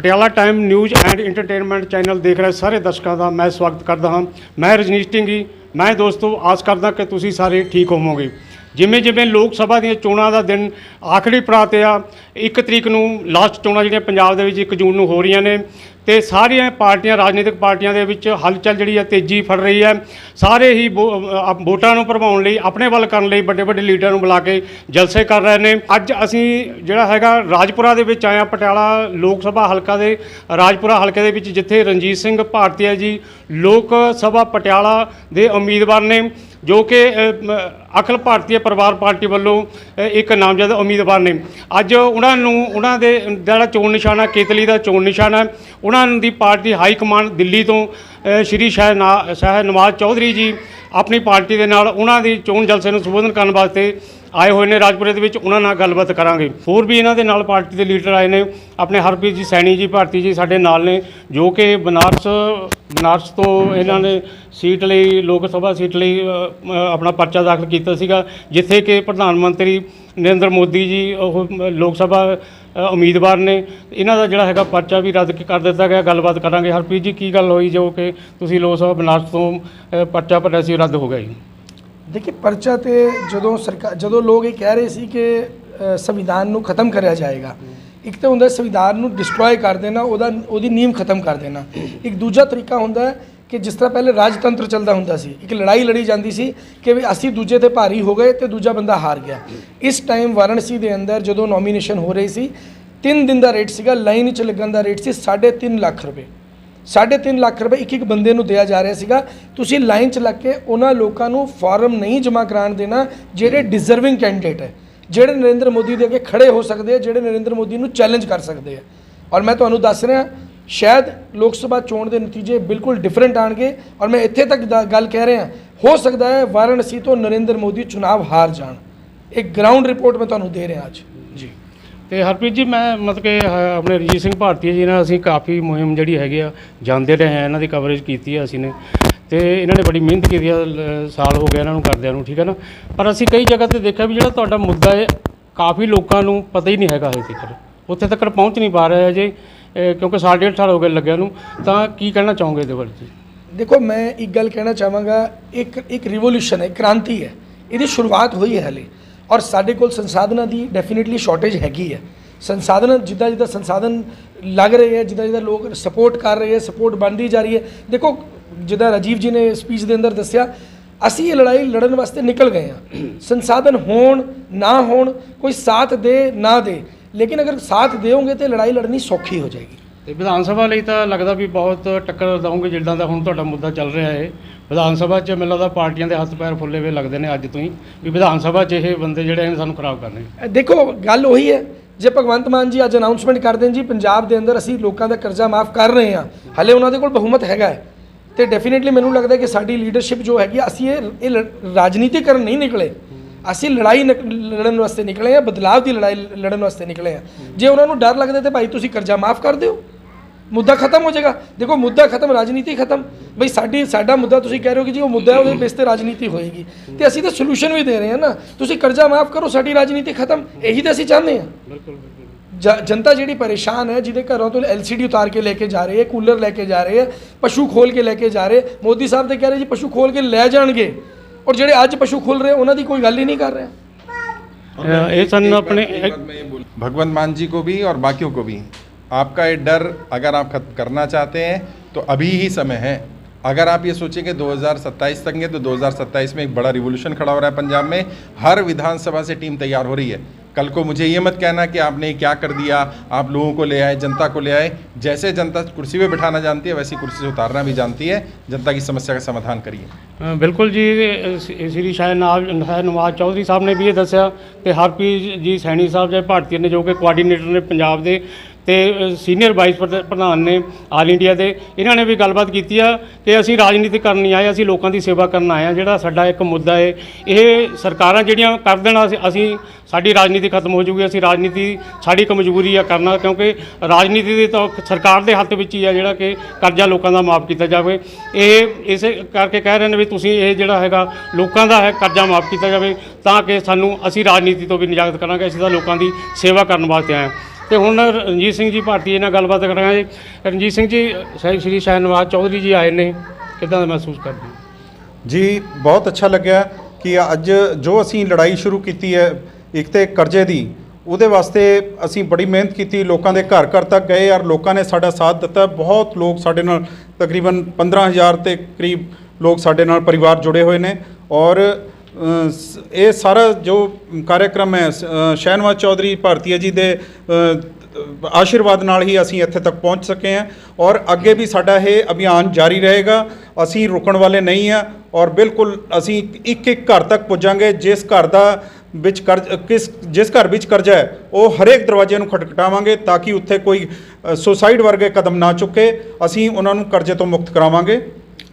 Patiala time news and entertainment channel ਦੇਖ ਰਹੇ ਸਾਰੇ ਦਰਸ਼ਕਾਂ ਦਾ ਮੈਂ ਸਵਾਗਤ ਕਰਦਾ ਹਾਂ। ਮੈਂ ਰਜਨੀਸ਼ ਟਿੰਗੀ ਮੈਂ ਦੋਸਤੋ, ਆਸ ਕਰਦਾ ਕਿ ਤੁਸੀਂ ਸਾਰੇ ਠੀਕ ਹੋਵੋਗੇ। ਜਿਵੇਂ ਜਿਵੇਂ ਲੋਕ ਸਭਾ ਦੀਆਂ ਚੋਣਾਂ ਦਾ ਦਿਨ ਆਖਰੀ ਪੜਾਅ ਤੇ ਆ, ਇੱਕ ਤਰੀਕ ਨੂੰ ਲਾਸਟ ਚੋਣਾਂ ਜਿਹੜੀਆਂ ਪੰਜਾਬ ਦੇ ਵਿੱਚ 1 ਜੂਨ ਨੂੰ ਹੋ ਰਹੀਆਂ ਨੇ ਤੇ ਸਾਰੀਆਂ ਪਾਰਟੀਆਂ, ਰਾਜਨੀਤਿਕ ਪਾਰਟੀਆਂ ਦੇ ਵਿੱਚ ਹਲਚਲ ਜਿਹੜੀ ਆ ਤੇਜ਼ੀ ਫੜ ਰਹੀ ਹੈ। ਸਾਰੇ ਹੀ ਵੋ- ਵੋਟਾਂ ਨੂੰ ਭਰਵਾਉਣ ਲਈ, ਆਪਣੇ ਵੱਲ ਕਰਨ ਲਈ ਵੱਡੇ ਵੱਡੇ ਲੀਡਰਾਂ ਨੂੰ ਬੁਲਾ ਕੇ ਜਲਸੇ ਕਰ ਰਹੇ ਨੇ। ਅੱਜ ਅਸੀਂ ਜਿਹੜਾ ਹੈਗਾ ਰਾਜਪੁਰਾ ਦੇ ਵਿੱਚ ਆਇਆ ਪਟਿਆਲਾ ਲੋਕ ਸਭਾ ਹਲਕਾ ਦੇ, ਰਾਜਪੁਰਾ ਹਲਕੇ ਦੇ ਵਿੱਚ ਜਿੱਥੇ ਰਣਜੀਤ ਸਿੰਘ ਭਾਰਤੀਆ ਜੀ ਲੋਕ ਸਭਾ ਪਟਿਆਲਾ ਦੇ ਉਮੀਦਵਾਰ ਨੇ। ਜੋ ਕਿ ਅ, ਅਖਿਲ ਭਾਰਤੀ ਪਰਿਵਾਰ ਪਾਰਟੀ ਵੱਲੋਂ ਇੱਕ ਨਾਮਜ਼ਦ ਉਮੀਦਵਾਰ ਨੇ। ਅੱਜ ਉਹਨਾਂ ਨੂੰ ਉਹਨਾਂ ਦੇ ਜਿਹੜਾ ਚੋਣ ਨਿਸ਼ਾਨਾ ਕੇਤਲੀ ਦਾ ਚੋਣ ਨਿਸ਼ਾਨਾ ਉਹਨਾਂ ਦੀ ਪਾਰਟੀ ਹਾਈ ਕਮਾਂਡ ਦਿੱਲੀ ਤੋਂ ਸ਼੍ਰੀ ਸ਼ਹਿਨਾ ਸ਼ਾਹ ਨਵਾਜ਼ ਚੌਧਰੀ ਜੀ ਆਪਣੀ ਪਾਰਟੀ ਦੇ ਨਾਲ ਉਹਨਾਂ ਦੀ ਚੋਣ ਜਲਸੇ ਨੂੰ ਸੰਬੋਧਨ ਕਰਨ ਵਾਸਤੇ ਆਏ ਹੋਏ ਨੇ ਰਾਜਪੁਰੇ ਦੇ ਵਿੱਚ, ਉਹਨਾਂ ਨਾਲ ਗੱਲਬਾਤ ਕਰਾਂਗੇ। ਹੋਰ ਵੀ ਇਹਨਾਂ ਦੇ ਨਾਲ ਪਾਰਟੀ ਦੇ ਲੀਡਰ ਆਏ ਨੇ। ਆਪਣੇ ਹਰਪ੍ਰੀਤ ਜੀ, ਸੈਣੀ ਜੀ, ਭਾਰਤੀ ਜੀ ਸਾਡੇ ਨਾਲ ਨੇ, ਜੋ ਕਿ ਬਨਾਰਸ ਬਨਾਰਸ ਤੋਂ ਇਹਨਾਂ ਨੇ ਸੀਟ ਲਈ, ਲੋਕ ਸਭਾ ਸੀਟ ਲਈ ਆਪਣਾ ਪਰਚਾ ਦਾਖਲ ਕੀਤਾ ਸੀਗਾ, ਜਿੱਥੇ ਕਿ ਪ੍ਰਧਾਨ ਮੰਤਰੀ ਨਰਿੰਦਰ ਮੋਦੀ ਜੀ, ਉਹ ਲੋਕ ਸਭਾ ਉਮੀਦਵਾਰ ਨੇ। ਇਹਨਾਂ ਦਾ ਜਿਹੜਾ ਹੈਗਾ ਪਰਚਾ ਵੀ ਰੱਦ ਕਰ ਦਿੱਤਾ ਗਿਆ। ਗੱਲਬਾਤ ਕਰਾਂਗੇ। ਹਰਪ੍ਰੀਤ ਜੀ, ਕੀ ਗੱਲ ਹੋਈ ਜੋ ਕਿ ਤੁਸੀਂ ਲੋਕ ਸਭਾ ਬਨਾਰਸ ਤੋਂ ਪਰਚਾ ਭਰਿਆ ਸੀ ਰੱਦ ਹੋ ਗਿਆ ਜੀ? ਦੇਖੀ ਪਰਚਾ ਤੇ ਜਦੋਂ ਸਰਕਾਰ ਜਦੋਂ ਲੋਕ ਇਹ ਕਹਿ ਰਹੇ ਸੀ ਕਿ ਸੰਵਿਧਾਨ ਨੂੰ ਖਤਮ ਕਰਿਆ ਜਾਏਗਾ ਇੱਕ ਤਾਂ ਹੁੰਦਾ ਸੰਵਿਧਾਨ ਨੂੰ ਡਿਸਟਰੋਏ ਕਰ ਦੇਣਾ ਉਹਦਾ ਉਹਦੀ ਨੀਂਹ ਖਤਮ ਕਰ ਦੇਣਾ ਇੱਕ ਦੂਜਾ ਤਰੀਕਾ ਹੁੰਦਾ ਕਿ ਜਿਸ ਤਰ੍ਹਾਂ ਪਹਿਲੇ ਰਾਜਤੰਤਰ ਚੱਲਦਾ ਹੁੰਦਾ ਸੀ ਇੱਕ ਲੜਾਈ ਲੜੀ ਜਾਂਦੀ ਸੀ ਕਿ ਵੀ ਅਸੀਂ ਦੂਜੇ ਤੇ ਭਾਰੀ ਹੋ ਗਏ ਤੇ ਦੂਜਾ ਬੰਦਾ ਹਾਰ ਗਿਆ ਇਸ ਟਾਈਮ ਵਾਰਣਸੀ ਦੇ ਅੰਦਰ ਜਦੋਂ ਨੋਮੀਨੇਸ਼ਨ ਹੋ ਰਹੀ ਸੀ 3 ਦਿਨ ਦਾ ਰੇਟ ਸੀਗਾ ਲਾਈਨ 'ਚ ਲੱਗਣ ਦਾ ਰੇਟ ਸੀ 3.5 ਲੱਖ ਰੁਪਏ ਸਾਢੇ ਤਿੰਨ ਲੱਖ ਰੁਪਏ ਇੱਕ ਇੱਕ ਬੰਦੇ ਨੂੰ ਦਿਆ ਜਾ ਰਿਹਾ ਸੀਗਾ। ਤੁਸੀਂ ਲਾਈਨ 'ਚ ਲੱਗ ਕੇ ਉਹਨਾਂ ਲੋਕਾਂ ਨੂੰ ਫਾਰਮ ਨਹੀਂ ਜਮ੍ਹਾਂ ਕਰਾਉਣ ਦੇਣਾ, ਜਿਹੜੇ ਡਿਜ਼ਰਵਿੰਗ ਕੈਂਡੀਡੇਟ ਹੈ, ਜਿਹੜੇ ਨਰਿੰਦਰ ਮੋਦੀ ਦੇ ਅੱਗੇ ਖੜੇ ਹੋ ਸਕਦੇ ਆ, ਜਿਹੜੇ ਨਰਿੰਦਰ ਮੋਦੀ ਨੂੰ ਚੈਲੰਜ ਕਰ ਸਕਦੇ ਆ। ਔਰ ਮੈਂ ਤੁਹਾਨੂੰ ਦੱਸ ਰਿਹਾ, ਸ਼ਾਇਦ ਲੋਕ ਸਭਾ ਚੋਣ ਦੇ ਨਤੀਜੇ ਬਿਲਕੁਲ ਡਿਫਰੈਂਟ ਆਣਗੇ ਔਰ ਮੈਂ ਇੱਥੇ ਤੱਕ ਗੱਲ ਕਹਿ ਰਿਹਾ, ਹੋ ਸਕਦਾ ਹੈ ਵਾਰਾਣਸੀ ਤੋਂ ਨਰਿੰਦਰ ਮੋਦੀ ਚੁਣਾਵ ਹਾਰ ਜਾਣ। ਇੱਕ ਗਰਾਊਂਡ ਰਿਪੋਰਟ ਮੈਂ ਤੁਹਾਨੂੰ ਦੇ ਰਿਹਾ ਅੱਜ। ਜੀ। ਤੇ ਹਰਪ੍ਰੀਤ ਜੀ ਮੈਂ ਮਤਲਬ ਕਿ ਅਹ, ਆਪਣੇ ਰਜੀਤ ਸਿੰਘ ਭਾਰਤੀ ਜੀ ਨਾਲ ਅਸੀਂ ਕਾਫੀ ਮੁਹਿੰਮ ਜਿਹੜੀ ਹੈਗੀ ਆ ਜਾਂਦੇ ਰਹੇ ਹਾਂ ਇਹਨਾਂ ਦੀ ਕਵਰੇਜ ਕੀਤੀ ਆ ਅਸੀਂ ਨੇ। ਤੇ ਇਹਨਾਂ ਨੇ ਬੜੀ ਮਿਹਨਤ ਕੀਤੀ ਆ ਲ- ਸਾਲ ਹੋ ਗਿਆ ਇਹਨਾਂ ਨੂੰ ਕਰਦਿਆਂ ਨੂੰ ਠੀਕ ਹੈ ਨਾ? ਪਰ ਅਸੀਂ ਕਈ ਜਗ੍ਹਾ ਤੇ ਦੇਖਿਆ ਵੀ ਜਿਹੜਾ ਤੁਹਾਡਾ ਮੁੱਦਾ ਹੈ ਕਾਫੀ ਲੋਕਾਂ ਨੂੰ ਪਤਾ ਹੀ ਨਹੀਂ ਹੈਗਾ ਹਜੇ ਤੱਕ। ਉੱਥੇ ਤੱਕ ਪਹੁੰਚ ਨਹੀਂ ਪਾ ਰਿਹਾ ਜੇ ਕਿਉਂਕਿ ਸਾਲ ਡੇਢ ਸਾਲ ਹੋ ਗਏ ਲੱਗਿਆ ਨੂੰ। ਤਾਂ ਕੀ ਕਹਿਣਾ ਚਾਹੋਗੇ ਇਹਦੇ ਬਾਰੇ ਜੀ? ਦੇਖੋ ਮੈਂ ਇੱਕ ਗੱਲ ਕਹਿਣਾ ਚਾਹਾਂਗਾ ਇੱਕ ਇੱਕ ਰਿਵੋਲੂਸ਼ਨ ਹੈ ਕ੍ਰਾਂਤੀ ਹੈ। ਇਹਦੀ ਸ਼ੁਰੂਆਤ ਹੋਈ ਹੈ ਹਲੇ। ਔਰ ਸਾਡੇ ਕੋਲ ਸੰਸਾਧਨਾਂ ਦੀ ਡੈਫੀਨਿਟਲੀ ਸ਼ਾਰਟੇਜ ਹੈਗੀ ਹੈ। ਸੰਸਾਧਨ, ਜਿੱਦਾਂ ਜਿੱਦਾਂ ਸੰਸਾਧਨ ਲੱਗ ਰਹੇ ਹੈ, ਜਿੱਦਾਂ ਜਿੱਦਾਂ ਲੋਕ ਸਪੋਰਟ ਕਰ ਰਹੇ ਹੈ ਸਪੋਰਟ ਬਣਦੀ ਜਾ ਰਹੀ ਹੈ। ਦੇਖੋ, ਜਿੱਦਾਂ ਰਾਜੀਵ ਜੀ ਨੇ ਸਪੀਚ ਦੇ ਅੰਦਰ ਦੱਸਿਆ, ਅਸੀਂ ਇਹ ਲੜਾਈ ਲੜਨ ਵਾਸਤੇ ਨਿਕਲ ਗਏ ਹਾਂ। ਸੰਸਾਧਨ ਹੋਣ, ਨਾ ਹੋਣ, ਕੋਈ ਸਾਥ ਦੇ, ਨਾ ਦੇ। ਲੇਕਿਨ ਅਗਰ ਸਾਥ ਦਿਓਗੇ ਤੇ ਲੜਾਈ ਲੜਨੀ ਸੌਖੀ ਹੋ ਜਾਏਗੀ। ਤੇ ਵਿਧਾਨ ਸਭਾ ਲਈ ਤਾਂ ਲੱਗਦਾ ਵੀ ਬਹੁਤ ਟੱਕਰ ਦਵਾਂਗੇ ਜਿੱਦਾਂ ਦਾ ਹੁਣ ਤੁਹਾਡਾ ਮੁੱਦਾ ਚੱਲ ਰਿਹਾ ਹੈ ਵਿਧਾਨ ਸਭਾ 'ਚ ਮੈਨੂੰ ਲੱਗਦਾ ਪਾਰਟੀਆਂ ਦੇ ਹੱਥ ਪੈਰ ਫੁੱਲੇ ਹੋਏ ਲੱਗਦੇ ਨੇ ਅੱਜ ਤੋਂ ਹੀ, ਵੀ ਵਿਧਾਨ ਸਭਾ 'ਚ ਇਹ ਬੰਦੇ ਜਿਹੜੇ ਨੇ ਸਾਨੂੰ ਖਰਾਬ ਕਰਨੇ ਦੇਖੋ, ਗੱਲ ਉਹੀ ਹੈ, ਜੇ ਭਗਵੰਤ ਮਾਨ ਜੀ ਅੱਜ ਅਨਾਉਂਸਮੈਂਟ ਕਰ ਦੇਣ ਜੀ, ਪੰਜਾਬ ਦੇ ਅੰਦਰ ਅਸੀਂ ਲੋਕਾਂ ਦਾ ਕਰਜ਼ਾ ਮਾਫ ਕਰ ਰਹੇ ਹਾਂ, ਹਲੇ ਉਹਨਾਂ ਦੇ ਕੋਲ ਬਹੁਮਤ ਹੈਗਾ ਹੈ। ਤੇ ਡੈਫੀਨਿਟਲੀ ਮੈਨੂੰ ਲੱਗਦਾ ਕਿ ਸਾਡੀ ਲੀਡਰਸ਼ਿਪ ਜੋ ਹੈਗੀ ਅਸੀਂ ਇਹ ਇਹ ਲ- ਰਾਜਨੀਤੀ ਕਰਨ ਨਹੀਂ ਨਿਕਲੇ। ਅਸੀਂ ਲੜਾਈ ਨਿਕ- ਲੜਨ ਵਾਸਤੇ ਨਿਕਲੇ ਆ ਬਦਲਾਵ ਦੀ ਲੜਾਈ ਲੜਨ ਵਾਸਤੇ ਨਿਕਲੇ ਆ ਜੇ ਉਹਨਾਂ ਨੂੰ ਡਰ ਲੱਗਦਾ ਤੇ ਭਾਈ ਤੁਸੀਂ ਕਰਜ਼ਾ ਮਾਫ ਕਰ ਦਿਓ। ਮੁੱਦਾ ਖਤਮ ਹੋ ਜਾਏਗਾ ਦੇਖੋ ਮੁੱਦਾ ਖਤਮ ਰਾਜਨੀਤੀ ਖਤਮ ਬਈ ਸਾਡੀ ਸਾਡਾ ਮੁੱਦਾ ਤੁਸੀਂ ਕਹਿ ਰਹੇ ਹੋ ਕਿ ਜੀ ਉਹ ਮੁੱਦਾ ਹੈ ਉਹਦੇ ਬੇਸ ਤੇ ਰਾਜਨੀਤੀ ਹੋਏਗੀ ਤੇ ਅਸੀਂ ਤਾਂ ਸੋਲੂਸ਼ਨ ਵੀ ਦੇ ਰਹੇ ਹਾਂ ਨਾ ਤੁਸੀਂ ਕਰਜ਼ਾ ਮਾਫ ਕਰੋ ਸਾਡੀ ਰਾਜਨੀਤੀ ਖਤਮ ਇਹੀ ਤਾਂ ਅਸੀਂ ਚਾਹੁੰਦੇ ਹਾਂ ਬਿਲਕੁਲ ਬਿਲਕੁਲ ਜ- ਜਨਤਾ ਜਿਹੜੀ ਪਰੇਸ਼ਾਨ ਹੈ ਜਿਹਦੇ ਘਰੋਂ ਤੋਂ ਐਲਸੀਡੀ ਉਤਾਰ ਕੇ ਲੈ ਕੇ ਜਾ ਰਹੇ ਹੈ ਕੂਲਰ ਲੈ ਕੇ ਜਾ ਰਹੇ ਹੈ ਪਸ਼ੂ ਖੋਲ ਕੇ ਲੈ ਕੇ ਜਾ ਰਹੇ ਮੋਦੀ ਸਾਹਿਬ ਤੇ ਕਹਿ ਰਹੇ ਜੀ ਪਸ਼ੂ ਖੋਲ ਕੇ ਲੈ ਜਾਣਗੇ ਔਰ ਜਿਹੜੇ ਅੱਜ ਪਸ਼ੂ ਖੋਲ ਰਹੇ ਉਹਨਾਂ ਦੀ ਕੋਈ ਗੱਲ ਹੀ ਨਹੀਂ ਕਰ ਰਿਹਾ ਅ, ਇਹ ਸਾਨੂੰ ਆਪਣੇ भगवंत मान जी को भी और बाकियों को भी आपका ये डर अगर आप खत्म करना चाहते हैं तो अभी ही समय है अगर आप ये सोचेंगे 2027 तक हैं तो 2027 में एक बड़ा रिवोल्यूशन खड़ा हो रहा है पंजाब में हर विधानसभा से टीम तैयार हो रही है कल को मुझे ये मत कहना कि आपने क्या कर दिया आप लोगों को ले आए जनता को ले आए जैसे जनता कुर्सी पे बिठाना जानती है वैसी कुर्सी से उतारना भी जानती है जनता की समस्या का समाधान करिए ਅ, ਬਿਲਕੁਲ ਜੀ ਇਹ ਸ- ਸ੍ਰੀ ਸ਼ਾਹ ਨਵਾਜ਼ ਸ਼ਾਹ ਨਵਾਜ਼ ਚੌਧਰੀ ਸਾਹਿਬ ਨੇ ਵੀ ਇਹ ਦੱਸਿਆ ਤੇ ਹਰਪ੍ਰੀਤ ਜੀ ਸੈਣੀ ਸਾਹਿਬ ਜਿਹੜੇ ਭਾਰਤੀ ਨੇ ਜੋ ਕਿ ਤੇ ਸੀਨੀਅਰ ਵਾਈਸ ਪ੍ਰਧ- ਪ੍ਰਧਾਨ ਨੇ ਆਲ ਇੰਡੀਆ ਦੇ, ਇਹਨਾਂ ਨੇ ਵੀ ਗੱਲਬਾਤ ਕੀਤੀ ਆ ਕਿ ਅਸੀਂ ਰਾਜਨੀਤੀ ਕਰਨ ਨਹੀਂ ਆਏ, ਅਸੀਂ ਲੋਕਾਂ ਦੀ ਸੇਵਾ ਕਰਨ ਆਏ ਆ। ਜਿਹੜਾ ਸਾਡਾ ਇੱਕ ਮੁੱਦਾ ਹੈ ਇਹ ਸਰਕਾਰਾਂ ਜਿਹੜੀਆਂ ਕਰ ਦੇਣਾ ਅਸੀਂ- ਸਾਡੀ ਰਾਜਨੀਤੀ ਖਤਮ ਹੋ ਜੂਗੀ, ਅਸੀਂ ਰਾਜਨੀਤੀ ਸਾਡੀ ਕਮਜ਼ੋਰੀ ਆ ਕਰਨਾ ਕਿਉਂਕਿ ਰਾਜਨੀਤੀ ਦੇ ਤਾਂ ਸਰਕਾਰ ਦੇ ਹੱਥ ਵਿੱਚ ਹੀ ਆ ਜਿਹੜਾ ਕਿ ਕਰਜ਼ਾ ਲੋਕਾਂ ਦਾ ਮਾਫ ਕੀਤਾ ਜਾਵੇ। ਇਹ, ਇਸੇ ਕਰਕੇ ਕਹਿ ਰਹੇ ਨੇ ਵੀ ਤੁਸੀਂ ਇਹ ਜਿਹੜਾ ਹੈਗਾ ਲੋਕਾਂ ਦਾ ਹੈ, ਕਰਜ਼ਾ ਮਾਫ ਕੀਤਾ ਜਾਵੇ, ਤਾਂ ਕਿ ਸਾਨੂੰ ਅਸੀਂ ਰਾਜਨੀਤੀ ਤੋਂ ਵੀ ਨਿਜਾਤ ਕਰਾਂਗੇ, ਅਸੀਂ ਤਾਂ ਲੋਕਾਂ ਦੀ ਸੇਵਾ ਕਰਨ ਵਾਸਤੇ ਆਏ ਹਾਂ। ਤੇ ਹੁਣ ਰਣਜੀਤ ਸਿੰਘ ਜੀ ਭਾਰਤੀ ਨਾਲ ਗੱਲਬਾਤ ਕਰਾਂਗੇ। ਰਣਜੀਤ ਸਿੰਘ ਜੀ, ਸ਼ਾਹ, ਸ਼੍ਰੀ ਸ਼ਾਹਨਵਾਜ਼ ਚੌਧਰੀ ਜੀ ਆਏ ਨੇ। ਕਿਦਾਂ ਦਾ ਮਹਿਸੂਸ ਕਰਦੇ ਹੋ? ਜੀ, ਬਹੁਤ ਅੱਛਾ ਲੱਗਿਆ ਕਿ ਅੱਜ ਜੋ ਅਸੀਂ ਲੜਾਈ ਸ਼ੁਰੂ ਕੀਤੀ ਹੈ, ਇੱਕ ਤੇ ਕਰਜ਼ੇ ਦੀ, ਉਹਦੇ ਵਾਸਤੇ ਅਸੀਂ ਬੜੀ ਮਿਹਨਤ ਕੀਤੀ, ਲੋਕਾਂ ਦੇ ਘਰ ਘਰ ਤੱਕ ਗਏ ਔਰ ਲੋਕਾਂ ਨੇ ਸਾਡਾ ਸਾਥ ਦਿੱਤਾ। ਬਹੁਤ ਲੋਕ ਸਾਡੇ ਨਾਲ ਤਕਰੀਬਨ 15000 ਤੇ ਕਰੀਬ ਲੋਕ ਸਾਡੇ ਨਾਲ ਪਰਿਵਾਰ ਜੁੜੇ ਹੋਏ ਨੇ ਔਰ ਇਹ ਸਾਰਾ ਜੋ ਕਾਰਜਕ੍ਰਮ ਹੈ ਸ- ਅ, ਸ਼ਹਿਨਵਾਜ਼ ਚੌਧਰੀ ਭਾਰਤੀਆ ਜੀ ਦੇ ਆਸ਼ੀਰਵਾਦ ਨਾਲ ਹੀ ਅਸੀਂ ਇੱਥੇ ਤੱਕ ਪਹੁੰਚ ਸਕੇ ਹਾਂ ਔਰ ਅੱਗੇ ਵੀ ਸਾਡਾ ਇਹ ਅਭਿਆਨ ਜਾਰੀ ਰਹੇਗਾ। ਅਸੀਂ ਰੁਕਣ ਵਾਲੇ ਨਹੀਂ ਆ ਔਰ ਬਿਲਕੁਲ ਅਸੀਂ ਇੱਕ ਇੱਕ ਘਰ ਤੱਕ ਪੁੱਜਾਂਗੇ। ਜਿਸ ਘਰ ਦਾ ਵਿੱਚ ਕਰਜ਼ ਕਿਸ ਜਿਸ ਘਰ ਵਿੱਚ ਕਰਜ਼ਾ ਹੈ ਉਹ ਹਰੇਕ ਦਰਵਾਜ਼ੇ ਨੂੰ ਖਟਖਟਾਵਾਂਗੇ ਤਾਂ ਕਿ ਉੱਥੇ ਕੋਈ ਸੁਸਾਈਡ ਵਰਗੇ ਕਦਮ ਨਾ ਚੁੱਕੇ। ਅਸੀਂ ਉਹਨਾਂ ਨੂੰ ਕਰਜ਼ੇ ਤੋਂ ਮੁਕਤ ਕਰਾਵਾਂਗੇ।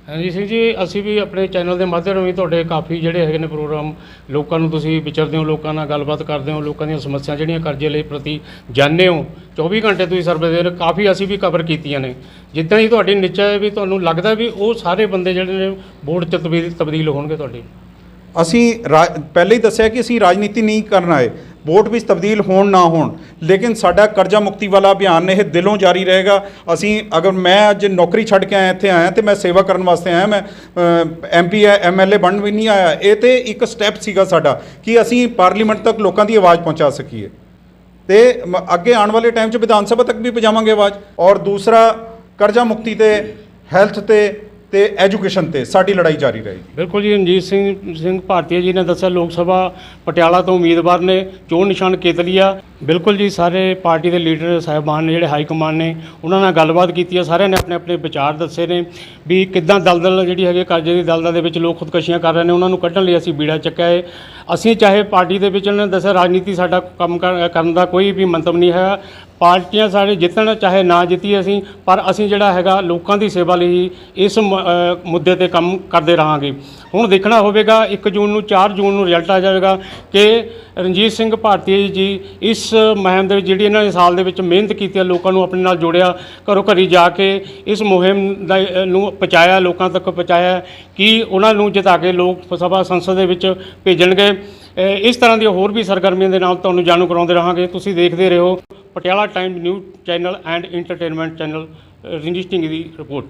ਹਾਂਜੀ ਸਿੰਘ ਜੀ, ਅਸੀਂ ਵੀ ਆਪਣੇ ਚੈਨਲ ਦੇ ਮਾਧਿਅਮ ਵੀ ਤੁਹਾਡੇ ਕਾਫੀ ਜਿਹੜੇ ਹੈਗੇ ਨੇ ਪ੍ਰੋਗਰਾਮ ਲੋਕਾਂ ਨੂੰ ਤੁਸੀਂ ਵਿਚਰਦੇ ਹੋ, ਲੋਕਾਂ ਨਾਲ ਗੱਲਬਾਤ ਕਰਦੇ ਹੋ, ਲੋਕਾਂ ਦੀਆਂ ਸਮੱਸਿਆ ਜਿਹੜੀਆਂ ਕਰਜ਼ੇ ਲਈ ਪ੍ਰਤੀ ਜਾਣਦੇ ਹੋ 24 ਘੰਟੇ ਤੁਸੀਂ ਸਰਵੇ ਦੇ ਰਹੇ ਕਾਫੀ ਅਸੀਂ ਵੀ ਕਵਰ ਕੀਤੀਆਂ ਨੇ। ਜਿੱਦਾਂ ਹੀ ਤੁਹਾਡੀ ਨਿਸ਼ਚਾ ਹੈ ਵੀ ਤੁਹਾਨੂੰ ਲੱਗਦਾ ਵੀ ਉਹ ਸਾਰੇ ਬੰਦੇ ਜਿਹੜੇ ਨੇ ਬੋਰਡ 'ਚ ਤਬਦੀਲ ਤਬਦੀਲ ਹੋਣਗੇ ਤੁਹਾਡੇ। ਅਸੀਂ ਰਾ- ਪਹਿਲੇ ਹੀ ਦੱਸਿਆ ਕਿ ਅਸੀਂ ਰਾਜਨੀਤੀ ਨਹੀਂ ਕਰਨ ਆਏ। ਵੋਟ ਵਿੱਚ ਤਬਦੀਲ ਹੋਣ ਨਾ ਹੋਣ। ਲੇਕਿਨ ਸਾਡਾ ਕਰਜ਼ਾ ਮੁਕਤੀ ਵਾਲਾ ਅਭਿਆਨ ਇਹ ਦਿਲੋਂ ਜਾਰੀ ਰਹੇਗਾ। ਅਸੀਂ ਅਗਰ ਮੈਂ ਅੱਜ ਨੌਕਰੀ ਛੱਡ ਕੇ ਆਇਆ, ਇੱਥੇ ਆਇਆ ਤੇ ਮੈਂ ਸੇਵਾ ਕਰਨ ਵਾਸਤੇ ਆਇਆ, ਮੈਂ ਐਮਪੀ ਹੈ ਐਮਐਲਏ ਬਣਨ ਵੀ ਨਹੀਂ ਆਇਆ, ਇਹ ਤੇ ਇੱਕ ਸਟੈਪ ਸੀਗਾ ਸਾਡਾ ਕਿ ਅਸੀਂ ਪਾਰਲੀਮੈਂਟ ਤੱਕ ਲੋਕਾਂ ਦੀ ਆਵਾਜ਼ ਪਹੁੰਚਾ ਸਕੀਏ। ਤੇ ਮ- ਅੱਗੇ ਆਉਣ ਵਾਲੇ ਟਾਈਮ 'ਚ ਵਿਧਾਨ ਸਭਾ ਤੱਕ ਵੀ ਪਹੁੰਚਾਵਾਂਗੇ ਆਵਾਜ਼। ਔਰ ਦੂਸਰਾ, ਕਰਜ਼ਾ ਮੁਕਤੀ ਤੇ ਹੈਲਥ ਤੇ ਤੇ ਐਜੂਕੇਸ਼ਨ ਤੇ ਸਾਡੀ ਲੜਾਈ ਜਾਰੀ ਰਹੇਗੀ। ਬਿਲਕੁਲ ਜੀ, ਰਣਜੀਤ ਸਿੰਘ ਸਿੰਘ ਭਾਰਤੀ ਜੀ ਨੇ ਦੱਸਿਆ, ਲੋਕ ਸਭਾ ਪਟਿਆਲਾ ਤੋਂ ਉਮੀਦਵਾਰ ਨੇ, ਚੋਣ ਨਿਸ਼ਾਨ ਕੇਤਲੀਆ ਬਿਲਕੁਲ ਜੀ, ਸਾਰੇ ਪਾਰਟੀ ਦੇ ਲੀਡਰ, ਸਾਹਿਬਾਨ ਨੇ, ਜਿਹੜੇ ਹਾਈ ਕਮਾਂਡ ਨੇ, ਉਹਨਾਂ ਨਾਲ ਗੱਲਬਾਤ ਕੀਤੀ ਹੈ ਸਾਰਿਆਂ ਨੇ ਆਪਣੇ ਆਪਣੇ ਵਿਚਾਰ ਦੱਸੇ ਨੇ ਵੀ ਕਿੱਦਾਂ ਦਲਦਲ ਜਿਹੜੀ ਹੈਗੀ ਕਰਜ਼ੇ ਦੀ ਦਲਦਲ ਦੇ ਵਿੱਚ ਲੋਕ ਖੁਦਕਸ਼ੀਆਂ ਕਰ ਰਹੇ ਨੇ, ਉਹਨਾਂ ਨੂੰ ਕੱਢਣ ਲਈ ਅਸੀਂ ਬੀੜਾ ਚੱਕਿਆ ਹੈ ਅਸੀਂ ਚਾਹੇ ਪਾਰਟੀ ਦੇ ਵਿੱਚ ਉਹਨਾਂ ਨੇ ਦੱਸਿਆ, ਰਾਜਨੀਤੀ ਸਾਡਾ ਕੰਮ ਕਰ- ਕਰਨ ਦਾ ਕੋਈ ਵੀ ਮੰਤਵ ਨਹੀਂ ਹੈ ਪਾਰਟੀਆਂ ਸਾਡੇ ਜਿੱਤਣ, ਚਾਹੇ ਨਾ ਜਿੱਤੀ ਅਸੀਂ, ਪਰ ਅਸੀਂ ਜਿਹੜਾ ਹੈਗਾ, ਲੋਕਾਂ ਦੀ ਸੇਵਾ ਲਈ ਇਸ ਮੁੱਦੇ ਤੇ ਕੰਮ ਕਰਦੇ ਰਹਾਂਗੇ। ਹੁਣ ਦੇਖਣਾ ਹੋਵੇਗਾ 1 ਜੂਨ ਨੂੰ 4 ਜੂਨ ਨੂੰ ਰਿਜ਼ਲਟ ਆ ਜਾਵੇਗਾ ਕਿ ਰਣਜੀਤ ਸਿੰਘ ਭਾਰਤੀ ਜੀ ਇਸ ਇਸ ਮੁਹਿੰਮ ਦੇ ਵਿੱਚ ਜਿਹੜੀ ਇਹਨਾਂ ਨੇ ਸਾਲ ਦੇ ਵਿੱਚ ਮਿਹਨਤ ਕੀਤੀ ਹੈ, ਲੋਕਾਂ ਨੂੰ ਆਪਣੇ ਨਾਲ ਜੋੜਿਆ, ਘਰੋਂ ਘਰੀ ਜਾ ਕੇ ਇਸ ਮੁਹਿੰਮ ਦਾ ਨੂੰ ਪਹੁੰਚਾਇਆ, ਲੋਕਾਂ ਤੱਕ ਪਹੁੰਚਾਇਆ ਕਿ ਉਹਨਾਂ ਨੂੰ ਜਿਤਾ ਕੇ ਲੋਕ ਸਭਾ ਸੰਸਦ ਦੇ ਵਿੱਚ ਭੇਜਣਗੇ। ਇਸ ਤਰ੍ਹਾਂ ਦੀਆਂ ਹੋਰ ਵੀ ਸਰਗਰਮੀਆਂ ਦੇ ਨਾਲ ਤੁਹਾਨੂੰ ਜਾਣੂ ਕਰਾਉਂਦੇ ਰਹਾਂਗੇ। ਤੁਸੀਂ ਦੇਖਦੇ ਰਹੋ Patiala time news channel and entertainment channel Ranjit Singh the report.